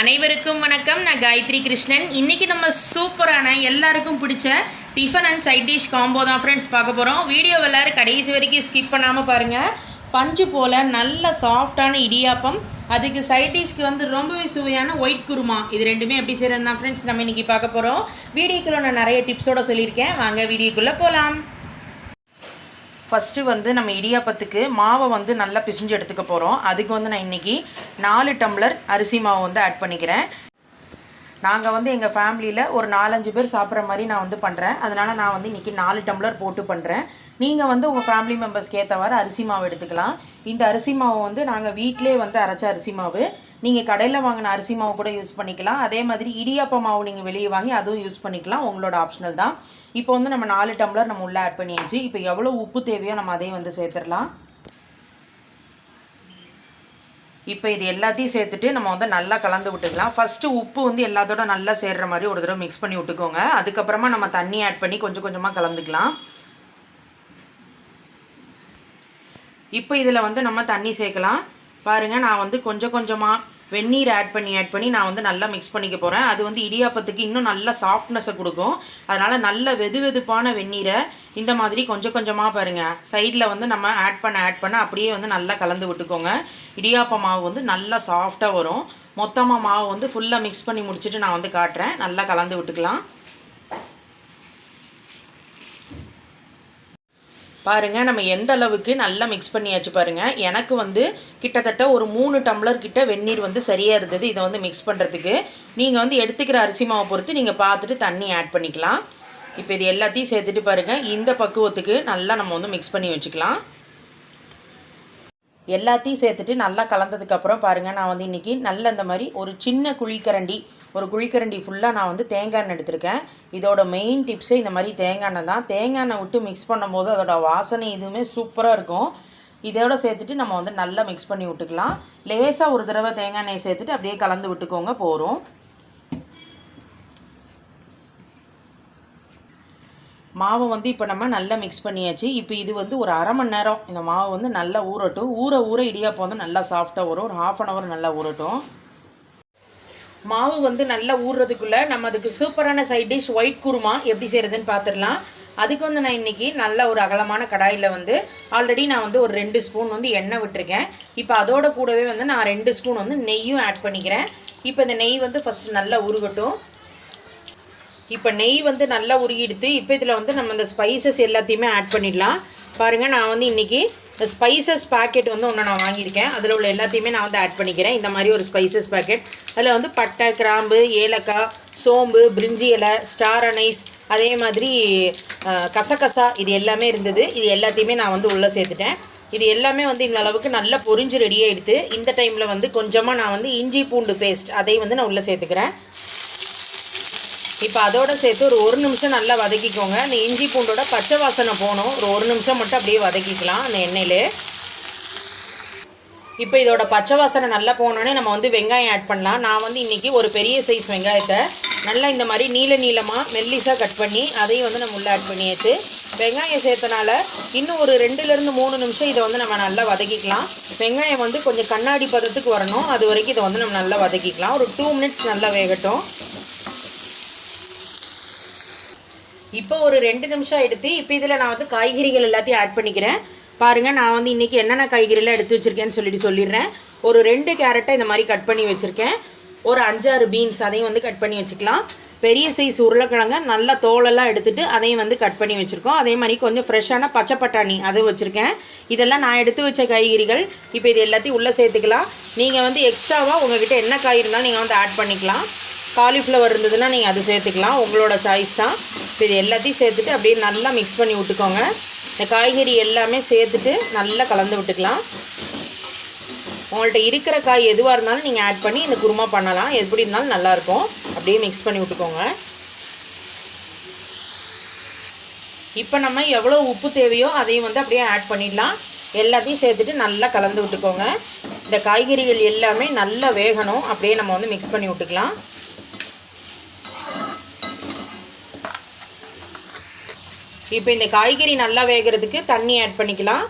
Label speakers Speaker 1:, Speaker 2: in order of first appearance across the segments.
Speaker 1: அனைவருக்கும் வணக்கம். நான் காயத்ரி கிருஷ்ணன். இன்றைக்கி நம்ம சூப்பரான எல்லாருக்கும் பிடிச்ச tiffin and side dish combo தான் ஃப்ரெண்ட்ஸ் பார்க்க போகிறோம் வீடியோ எல்லோரும் கடைசி வரைக்கும் ஸ்கிப் பண்ணாமல் பாருங்கள் பஞ்சு போல் நல்ல சாஃப்டான இடியாப்பம். அதுக்கு சைட் டிஷ்க்கு வந்து ரொம்பவே சுவையான ஒயிட் குருமா. இது ரெண்டுமே எப்படி செய்கிறது தான் ஃப்ரெண்ட்ஸ் நம்ம இன்றைக்கி பார்க்க போகிறோம் வீடியோக்குள்ளே நான் நிறைய டிப்ஸோட சொல்லியிருக்கேன். வாங்க வீடியோக்குள்ளே போகலாம் ஃபஸ்ட்டு வந்து நம்ம இடியாப்பத்துக்கு மாவை வந்து நல்லா பிசிஞ்சு எடுத்துக்க போகிறோம் அதுக்கு வந்து நான் இன்றைக்கி நாலு டம்ளர் அரிசி மாவு வந்து ஆட் பண்ணிக்கிறேன். நாங்கள் வந்து எங்கள் ஃபேமிலியில் ஒரு நாலஞ்சு பேர் சாப்பிட்ற மாதிரி நான் வந்து பண்ணுறேன் அதனால் நான் வந்து இன்றைக்கி நாலு டம்ளர் போட்டு பண்ணுறேன் நீங்கள் வந்து உங்கள் ஃபேமிலி மெம்பர்ஸ்க்கு ஏற்றவாறு அரிசி மாவு எடுத்துக்கலாம். இந்த அரிசி மாவு வந்து நாங்கள் வீட்டிலே வந்து அரைச்ச அரிசி மாவு. நீங்கள் கடையில் வாங்கின அரிசி மாவு கூட யூஸ் பண்ணிக்கலாம். அதே மாதிரி இடியாப்ப மாவு நீங்கள் வெளியே வாங்கி அதுவும் யூஸ் பண்ணிக்கலாம். உங்களோட ஆப்ஷனல் தான். இப்போ வந்து நம்ம நாலு டம்ளர் நம்ம உள்ளே ஆட் பண்ணியாச்சு. இப்போ எவ்வளோ உப்பு தேவையோ நம்ம அதையும் வந்து சேர்த்துடலாம். இப்போ இது எல்லாத்தையும் சேர்த்துட்டு நம்ம வந்து நல்லா கலந்து விட்டுக்கலாம். ஃபஸ்ட்டு உப்பு வந்து எல்லாத்தோட நல்லா சேர்கிற மாதிரி ஒரு தடவை மிக்ஸ் பண்ணி விட்டுக்கோங்க. அதுக்கப்புறமா நம்ம தண்ணி ஆட் பண்ணி கொஞ்சம் கொஞ்சமாக கலந்துக்கலாம். இப்போ இதில் வந்து நம்ம தண்ணி சேர்க்கலாம். பாருங்கள் நான் வந்து கொஞ்சம் கொஞ்சமாக வெந்நீர் ஆட் பண்ணி ஆட் பண்ணி நான் வந்து நல்லா மிக்ஸ் பண்ணிக்க போகிறேன் அது வந்து இடியாப்பத்துக்கு இன்னும் நல்ல சாஃப்ட்னஸை கொடுக்கும். அதனால் நல்ல வெது வெதுப்பான வெந்நீரை இந்த மாதிரி கொஞ்சம் கொஞ்சமாக பாருங்கள் சைடில் வந்து நம்ம ஆட் பண்ண ஆட் பண்ண அப்படியே வந்து நல்லா கலந்து விட்டுக்கோங்க. இடியாப்ப மாவு வந்து நல்லா சாஃப்டாக வரும். மொத்தமாக மாவு வந்து ஃபுல்லாக மிக்ஸ் பண்ணி முடிச்சுட்டு நான் வந்து காட்டுறேன். நல்லா கலந்து விட்டுக்கலாம். பாருங்கள் நம்ம எந்த அளவுக்கு நல்லா மிக்ஸ் பண்ணியாச்சு பாருங்கள் எனக்கு வந்து கிட்டத்தட்ட ஒரு மூணு டம்ளர் கிட்ட வெந்நீர் வந்து சரியாக இருந்தது இதை வந்து மிக்ஸ் பண்ணுறதுக்கு நீங்கள் வந்து எடுத்துக்கிற அரிசி மாவை பொறுத்து நீங்கள் பார்த்துட்டு தண்ணி ஆட் பண்ணிக்கலாம். இப்போ இது எல்லாத்தையும் சேர்த்துட்டு பாருங்கள் இந்த பக்குவத்துக்கு நல்லா நம்ம வந்து மிக்ஸ் பண்ணி வச்சுக்கலாம். எல்லாத்தையும் சேர்த்துட்டு நல்லா கலந்ததுக்கப்புறம் பாருங்கள் நான் வந்து இன்றைக்கி நல்ல இந்த மாதிரி ஒரு சின்ன குழிக்கரண்டி ஒரு குழிக்கரண்டி ஃபுல்லாக நான் வந்து தேங்காய் எண்ணெய் எடுத்திருக்கேன். இதோட மெயின் டிப்ஸே இந்த மாதிரி தேங்காய் எண்ணெய் தான். தேங்காய் எண்ணெய் விட்டு மிக்ஸ் பண்ணும்போது அதோட வாசனை இதுவுமே சூப்பராக இருக்கும். இதோட சேர்த்துட்டு நம்ம வந்து நல்லா மிக்ஸ் பண்ணி விட்டுக்கலாம். லேசாக ஒரு தடவை தேங்காய் எண்ணெய் சேர்த்துட்டு அப்படியே கலந்து விட்டுக்கோங்க போகிறோம் மாவை வந்து இப்போ நம்ம நல்லா மிக்ஸ் பண்ணியாச்சு. இப்போ இது வந்து ஒரு அரை மணி நேரம். இந்த மாவு வந்து நல்லா ஊறட்டும். ஊற ஊற இடியாப்பம் வந்து நல்லா சாஃப்டாக வரும். ஒரு ஹாஃப் அன் ஹவர் நல்லா ஊறட்டும். மாவு வந்து நல்லா ஊறுறதுக்குள்ளே நம்ம அதுக்கு சூப்பரான சைட் டிஷ் ஒயிட் குருமா எப்படி செய்கிறதுன்னு பார்த்துடலாம் அதுக்கு வந்து நான் இன்றைக்கி நல்ல ஒரு அகலமான கடாயில் வந்து ஆல்ரெடி நான் வந்து ஒரு ரெண்டு ஸ்பூன் வந்து எண்ணெய் விட்டுருக்கேன். இப்போ அதோட கூடவே வந்து நான் ரெண்டு ஸ்பூன் வந்து நெய்யும் ஆட் பண்ணிக்கிறேன். இப்போ இந்த நெய் வந்து ஃபஸ்ட்டு நல்லா உருகட்டும். இப்போ நெய் வந்து நல்லா உருகிடுத்து இப்போ இதில் வந்து நம்ம இந்த ஸ்பைசஸ் எல்லாத்தையுமே ஆட் பண்ணிடலாம். பாருங்கள் நான் வந்து இன்றைக்கி இந்த ஸ்பைசஸ் பேக்கெட் வந்து ஒன்று நான் வாங்கியிருக்கேன். அதில் உள்ள எல்லாத்தையுமே நான் வந்து ஆட் பண்ணிக்கிறேன். இந்த மாதிரி ஒரு ஸ்பைசஸ் பேக்கெட் அதில் வந்து பட்டை கிராம்பு ஏலக்காய் சோம்பு பிரிஞ்சி இலை ஸ்டார் அனைஸ் அதே மாதிரி கசகசா இது எல்லாமே இருந்தது. இது எல்லாத்தையுமே நான் வந்து உள்ளே சேர்த்துட்டேன். இது எல்லாமே வந்து இந்த அளவுக்கு நல்லா பொரிஞ்சு ரெடி ஆகிடுது இந்த டைமில் வந்து கொஞ்சமாக நான் வந்து இஞ்சி பூண்டு பேஸ்ட் அதையும் வந்து நான் உள்ளே சேர்த்துக்கிறேன். இப்போ அதோட சேர்த்து ஒரு ஒரு நிமிஷம் நல்லா வதக்கிக்கோங்க. இந்த இஞ்சி பூண்டோட பச்சை வாசனை போகணும். ஒரு ஒரு நிமிஷம் மட்டும் அப்படியே வதக்கிக்கலாம் அந்த எண்ணெயில். இப்போ இதோட பச்சை வாசனை நல்லா போனோடனே நம்ம வந்து வெங்காயம் ஆட் பண்ணலாம். நான் வந்து இன்றைக்கி ஒரு பெரிய சைஸ் வெங்காயத்தை நல்லா இந்த மாதிரி நீல நீளமாக மெல்லிஸாக கட் பண்ணி அதையும் வந்து நம்ம உள்ளே ஆட் பண்ணியாச்சு. வெங்காயம் சேர்த்தனால இன்னும் ஒரு ரெண்டுலேருந்து மூணு நிமிஷம் இதை வந்து நம்ம நல்லா வதக்கிக்கலாம். வெங்காயம் வந்து கொஞ்சம் கண்ணாடி பதத்துக்கு வரணும். அது வரைக்கும் இதை வந்து நம்ம நல்லா வதக்கிக்கலாம். ஒரு டூ மினிட்ஸ் நல்லா வேகட்டும். இப்போ ஒரு ரெண்டு நிமிஷம் எடுத்து இப்போ இதில் நான் வந்து காய்கறிகள் எல்லாத்தையும் ஆட் பண்ணிக்கிறேன். பாருங்கள் நான் வந்து இன்றைக்கி என்னென்ன காய்கறிலாம் எடுத்து வச்சுருக்கேன்னு சொல்லிட்டு சொல்லிடுறேன். ஒரு ரெண்டு கேரட்டை இந்த மாதிரி கட் பண்ணி வச்சுருக்கேன். ஒரு அஞ்சாறு பீன்ஸ் அதையும் வந்து கட் பண்ணி வச்சுக்கலாம். பெரிய சைஸ் உருளைக்கிழங்க நல்ல தோலெல்லாம் எடுத்துகிட்டு அதையும் வந்து கட் பண்ணி வச்சுருக்கோம். அதே மாதிரி கொஞ்சம் ஃப்ரெஷ்ஷான பச்சை பட்டாணி அதுவும் வச்சுருக்கேன். இதெல்லாம் நான் எடுத்து வச்ச காய்கறிகள். இப்போ இது எல்லாத்தையும் உள்ளே சேர்த்துக்கலாம். நீங்கள் வந்து எக்ஸ்ட்ராவாக உங்கள்கிட்ட என்ன காய் இருந்தாலும் நீங்கள் வந்து ஆட் பண்ணிக்கலாம். காலிஃப்ளவர் இருந்ததுன்னா நீங்கள் அது சேர்த்துக்கலாம். உங்களோட சாய்ஸ் தான். இப்போ இது எல்லாத்தையும் சேர்த்துட்டு அப்படியே நல்லா மிக்ஸ் பண்ணி விட்டுக்கோங்க. இந்த காய்கறி எல்லாமே சேர்த்துட்டு நல்லா கலந்து விட்டுக்கலாம். உங்கள்கிட்ட இருக்கிற காய் எதுவாக இருந்தாலும் நீங்கள் ஆட் பண்ணி இந்த குருமா பண்ணலாம். எப்படி இருந்தாலும் நல்லாயிருக்கும் அப்படியே மிக்ஸ் பண்ணி விட்டுக்கோங்க. இப்போ நம்ம எவ்வளோ உப்பு தேவையோ அதையும் வந்து அப்படியே ஆட் பண்ணிடலாம். எல்லாத்தையும் சேர்த்துட்டு நல்லா கலந்து விட்டுக்கோங்க. இந்த காய்கறிகள் எல்லாமே நல்லா வேகணும். அப்படியே நம்ம வந்து மிக்ஸ் பண்ணி விட்டுக்கலாம். இப்போ இந்த காய்கறி நல்லா வேகிறதுக்கு தண்ணி ஆட் பண்ணிக்கலாம்.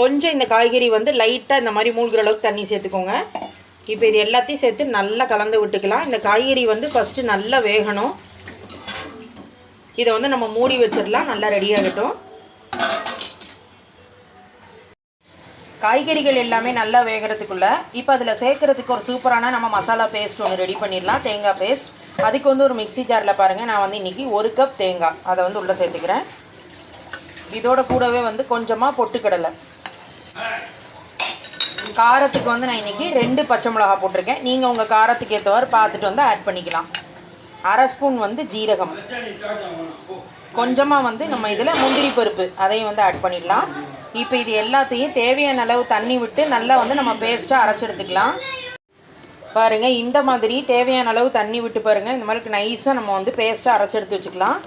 Speaker 1: கொஞ்சம் இந்த காய்கறி வந்து லைட்டாக இந்த மாதிரி மூழ்கிற அளவுக்கு தண்ணி சேர்த்துக்கோங்க. இப்போ இது எல்லாத்தையும் சேர்த்து நல்லா கலந்து விட்டுக்கலாம். இந்த காய்கறி வந்து ஃபஸ்ட்டு நல்லா வேகணும். இதை வந்து நம்ம மூடி வச்சிடலாம். நல்லா ரெடி ஆகட்டும். காய்கறிகள் எல்லாமே நல்லா வேகிறதுக்குள்ள இப்போ அதில் சேர்க்கறதுக்கு ஒரு சூப்பரான நம்ம மசாலா பேஸ்ட் ஒன்று ரெடி பண்ணிடலாம். தேங்காய் பேஸ்ட் அதுக்கு வந்து ஒரு மிக்ஸி ஜாரில் பாருங்கள் நான் வந்து இன்றைக்கி ஒரு கப் தேங்காய். அதை வந்து உள்ளே சேர்த்துக்கிறேன். இதோட கூடவே வந்து கொஞ்சமாக பொட்டுக்கடலை. காரத்துக்கு வந்து நான் இன்றைக்கி ரெண்டு பச்சை மிளகா போட்டிருக்கேன். நீங்கள் உங்கள் காரத்துக்கு ஏற்றவாறு பார்த்துட்டு வந்து ஆட் பண்ணிக்கலாம். அரை ஸ்பூன் வந்து ஜீரகம். கொஞ்சமாக வந்து நம்ம இதில் முந்திரி பருப்பு அதையும் வந்து ஆட் பண்ணிடலாம். இப்போ இது எல்லாத்தையும் தேவையான அளவு தண்ணி விட்டு நல்லா வந்து நம்ம பேஸ்ட்டாக அரைச்செடுத்துக்கலாம். பாருங்கள் இந்த மாதிரி தேவையான அளவு தண்ணி விட்டு பாருங்கள் இந்த மாதிரி நைஸாக நம்ம வந்து பேஸ்ட்டாக அரைச்செடுத்து வச்சுக்கலாம்.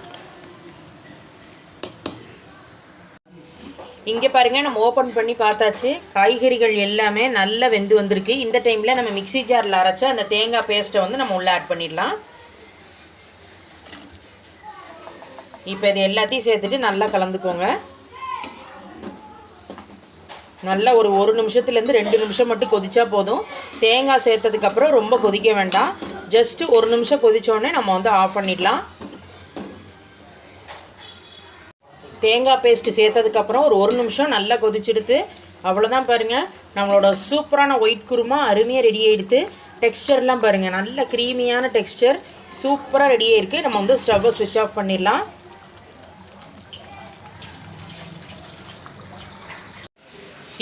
Speaker 1: இங்கே பாருங்கள் நம்ம ஓப்பன் பண்ணி பார்த்தாச்சு. காய்கறிகள் எல்லாமே நல்லா வெந்து வந்திருக்கு. இந்த டைமில் நம்ம மிக்ஸி ஜாரில் அரைச்ச அந்த தேங்காய் பேஸ்ட்டை வந்து நம்ம உள்ளே ஆட் பண்ணிடலாம். இப்போ இது எல்லாத்தையும் சேர்த்துட்டு நல்லா கலந்துக்கோங்க. நல்லா ஒரு ஒரு நிமிஷத்துலேருந்து ரெண்டு நிமிஷம் மட்டும் கொதிச்சா போதும். தேங்காய் சேர்த்ததுக்கப்புறம் ரொம்ப கொதிக்க வேண்டாம். ஜஸ்ட்டு ஒரு நிமிஷம் கொதிச்சோடனே நம்ம வந்து ஆஃப் பண்ணிடலாம். தேங்காய் பேஸ்ட்டு சேர்த்ததுக்கப்புறம் ஒரு ஒரு நிமிஷம் நல்லா கொதிச்செடுத்து. அவ்வளோதான் பாருங்கள் நம்மளோட சூப்பரான ஒயிட் குருமா அருமையாக ரெடி ஆகிடுது டெக்ஸ்டர்லாம் பாருங்கள் நல்ல க்ரீமியான டெக்ஸ்டர் சூப்பராக ரெடி ஆகிருக்கு நம்ம வந்து ஸ்டவ்வை சுவிட்ச் ஆஃப் பண்ணிடலாம்.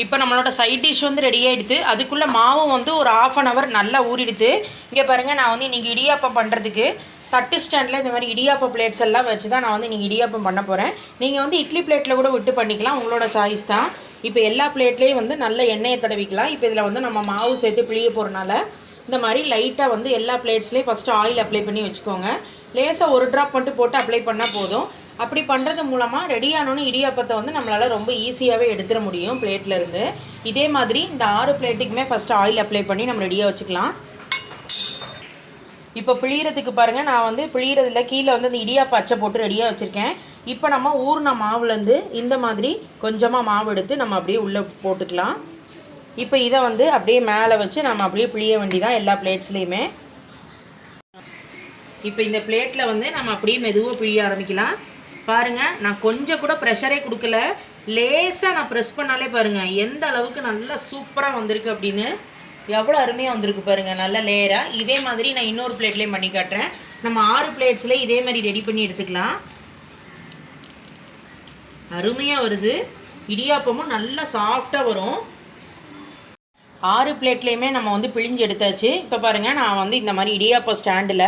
Speaker 1: இப்போ நம்மளோட சைட் டிஷ் வந்து ரெடி ஆகிடுது அதுக்குள்ளே மாவு வந்து ஒரு ஆஃப் அன் ஹவர் நல்லா ஊறிடுது இங்கே பாருங்கள் நான் வந்து இன்றைக்கி இடியாப்பம் பண்ணுறதுக்கு தட்டு ஸ்டாண்டில் இந்த மாதிரி இடியாப்பம் பிளேட்ஸ் எல்லாம் வச்சு தான் நான் வந்து இன்றைக்கி இடியாப்பம் பண்ண போகிறேன் நீங்கள் வந்து இட்லி பிளேட்டில் கூட விட்டு பண்ணிக்கலாம். உங்களோட சாய்ஸ் தான். இப்போ எல்லா பிளேட்லேயும் வந்து நல்ல எண்ணெயை தடவிக்கலாம். இப்போ இதில் வந்து நம்ம மாவு சேர்த்து பிழிய போகிறனால இந்த மாதிரி லைட்டாக வந்து எல்லா பிளேட்ஸ்லேயும் ஃபஸ்ட்டு ஆயில் அப்ளை பண்ணி வச்சுக்கோங்க. லேசாக ஒரு ட்ராப் மட்டும் போட்டு அப்ளை பண்ணால் போதும். அப்படி பண்ணுறது மூலமாக ரெடியானோன்னு இடியாப்பத்தை வந்து நம்மளால் ரொம்ப ஈஸியாகவே எடுத்துட முடியும் பிளேட்ல இருந்து. இதே மாதிரி இந்த ஆறு பிளேட்டுக்குமே ஃபஸ்ட்டு ஆயில் அப்ளை பண்ணி நம்ம ரெடியாக வச்சுக்கலாம். இப்போ பிழியறதுக்கு பாருங்கள் நான் வந்து பிழியறதுல கீழே வந்து இந்த இடியாப்ப அச்சை போட்டு ரெடியாக வச்சுருக்கேன். இப்போ நம்ம ஊறின மாவுலேருந்து இந்த மாதிரி கொஞ்சமாக மாவு எடுத்து நம்ம அப்படியே உள்ளே போட்டுக்கலாம். இப்போ இதை வந்து அப்படியே மேலே வச்சு நம்ம அப்படியே பிழிய வேண்டிதான் எல்லா பிளேட்ஸ்லேயுமே இப்போ இந்த பிளேட்டில் வந்து நம்ம அப்படியே மெதுவாக பிழிய ஆரம்பிக்கலாம். பாருங்கள் நான் கொஞ்சம் கூட ப்ரெஷரே கொடுக்கல. லேசாக நான் ப்ரெஸ் பண்ணாலே பாருங்கள் எந்த அளவுக்கு நல்லா சூப்பராக வந்திருக்கு அப்படின்னு. எவ்வளோ அருமையாக வந்திருக்கு பாருங்கள் நல்ல லேயராக இதே மாதிரி நான் இன்னொரு பிளேட்லேயும் பண்ணி காட்டுறேன். நம்ம ஆறு பிளேட்ஸில் இதே மாதிரி ரெடி பண்ணி எடுத்துக்கலாம். அருமையாக வருது. இடியாப்பமும் நல்லா சாஃப்டாக வரும். ஆறு பிளேட்லேயுமே நம்ம வந்து பிழிஞ்சு எடுத்தாச்சு. இப்போ பாருங்கள் நான் வந்து இந்த மாதிரி இடியாப்பம் ஸ்டாண்டில்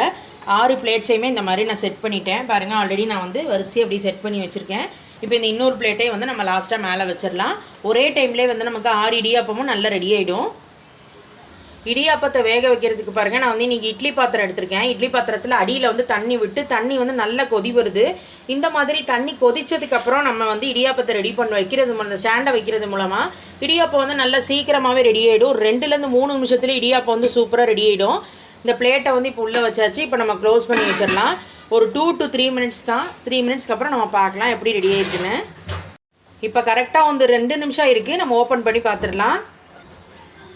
Speaker 1: ஆறு பிளேட்ஸையுமே இந்த மாதிரி நான் செட் பண்ணிட்டேன். பாருங்கள் ஆல்ரெடி நான் வந்து வரிசையை அப்படி செட் பண்ணி வச்சுருக்கேன். இப்போ இந்த இன்னொரு பிளேட்டே வந்து நம்ம லாஸ்ட்டாக மேலே வச்சிடலாம். ஒரே டைம்லேயே வந்து நமக்கு ஆறு இடியாப்பமும் நல்லா ரெடி ஆகிடும் இடியாப்பத்தை வேக வைக்கிறதுக்கு பாருங்கள் நான் வந்து இன்றைக்கி இட்லி பாத்திரம் எடுத்திருக்கேன். இட்லி பாத்திரத்தில் அடியில் வந்து தண்ணி விட்டு தண்ணி வந்து நல்லா கொதி வருது. இந்த மாதிரி தண்ணி கொதிச்சதுக்கப்புறம் நம்ம வந்து இடியாப்பத்தை ரெடி பண்ண வைக்கிறது மூலம் அந்த ஸ்டாண்டை வைக்கிறது மூலமாக இடியாப்பம் வந்து நல்லா சீக்கிரமாகவே ரெடி ஆகிடும் ரெண்டுலேருந்து மூணு நிமிஷத்துலேயே இடியாப்பம் வந்து சூப்பராக ரெடி ஆகிடும் இந்த பிளேட்டை வந்து இப்போ உள்ளே வச்சாச்சு. இப்போ நம்ம க்ளோஸ் பண்ணி வச்சிடலாம். ஒரு டூ டு த்ரீ மினிட்ஸ் தான். த்ரீ மினிட்ஸ்க்கு அப்புறம் நம்ம பார்க்கலாம் எப்படி ரெடி ஆயிடுச்சுன்னு இப்போ கரெக்டாக வந்து ரெண்டு நிமிஷம் இருக்குது நம்ம ஓப்பன் பண்ணி பார்த்துடலாம்.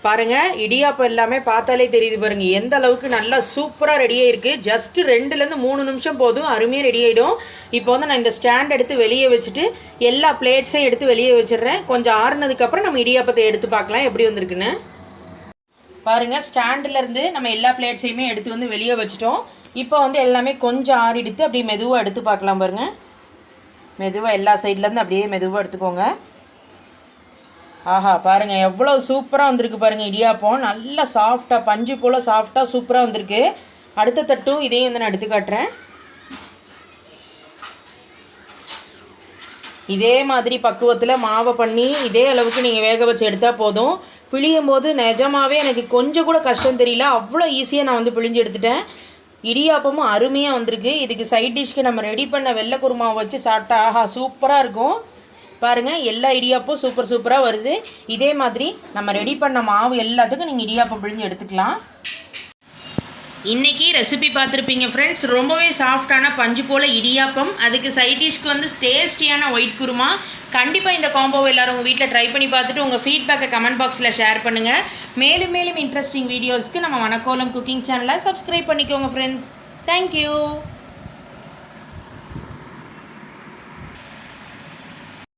Speaker 1: பாருங்கள் இடியாப்பம் எல்லாமே பார்த்தாலே தெரியுது பாருங்கள் எந்த அளவுக்கு நல்லா சூப்பராக ரெடியாக இருக்குது ஜஸ்ட் ரெண்டுலேருந்து மூணு நிமிஷம் போதும். அருமையாக ரெடி ஆகிடும் இப்போ வந்து நான் இந்த ஸ்டாண்ட் எடுத்து வெளியே வச்சுட்டு எல்லா பிளேட்ஸையும் எடுத்து வெளியே வச்சிடுறேன். கொஞ்சம் ஆறுனதுக்கப்புறம் நம்ம இடியாப்பத்தை எடுத்து பார்க்கலாம். எப்படி வந்திருக்குன்னு. பாருங்கள் ஸ்டாண்டிலேருந்து நம்ம எல்லா பிளேட்ஸையுமே எடுத்து வந்து வெளியே வச்சுட்டோம். இப்போ வந்து எல்லாமே கொஞ்சம் ஆறிடுத்து அப்படியே மெதுவாக எடுத்து பார்க்கலாம் பாருங்கள் மெதுவாக எல்லா சைட்லேருந்து அப்படியே மெதுவாக எடுத்துக்கோங்க. ஆஹா பாருங்கள் எவ்வளோ சூப்பராக வந்திருக்கு பாருங்கள் இடியாப்பம். நல்லா சாஃப்டாக பஞ்சு போல் சாஃப்டாக சூப்பராக வந்திருக்கு. அடுத்த தட்டும் இதையும் வந்து நான் எடுத்து காட்டுறேன். இதே மாதிரி பக்குவத்தில் மாவை பண்ணி இதே அளவுக்கு நீங்கள் வேக வச்சு எடுத்தால் போதும். பிழியும் போது நிஜமாவே எனக்கு கொஞ்சம் கூட கஷ்டம் தெரியல. அவ்வளோ ஈஸியாக நான் வந்து பிழிஞ்சு எடுத்துட்டேன். இடியாப்பமும் அருமையாக வந்திருக்கு. இதுக்கு சைட் டிஷ்க்கு நம்ம ரெடி பண்ண வெள்ளை குருமாவை வச்சு சாப்பிட்டா ஆஹா சூப்பராக இருக்கும். பாருங்கள் எல்லா இடியாப்பும் சூப்பர் சூப்பராக வருது. இதே மாதிரி நம்ம ரெடி பண்ண மாவு எல்லாத்துக்கும் நீங்கள் இடியாப்பம் பிழிஞ்சு எடுத்துக்கலாம். இன்றைக்கி ரெசிபி பார்த்துருப்பீங்க ஃப்ரெண்ட்ஸ் ரொம்பவே சாஃப்டான பஞ்சு போல் இடியாப்பம். அதுக்கு சைட் டிஷ்க்கு வந்து டேஸ்டியான ஒயிட் குருமா. கண்டிப்பாக இந்த காம்போவை எல்லாரும் உங்கள் வீட்டில் ட்ரை பண்ணி பார்த்துட்டு உங்கள் ஃபீட்பேக்கை கமெண்ட் பாக்ஸில் ஷேர் பண்ணுங்கள் மேலும் மேலும் இன்ட்ரெஸ்டிங் வீடியோஸ்க்கு நம்ம வனக்கோலம் குக்கிங் சேனலை சப்ஸ்கிரைப் பண்ணிக்கோங்க ஃப்ரெண்ட்ஸ் தேங்க்யூ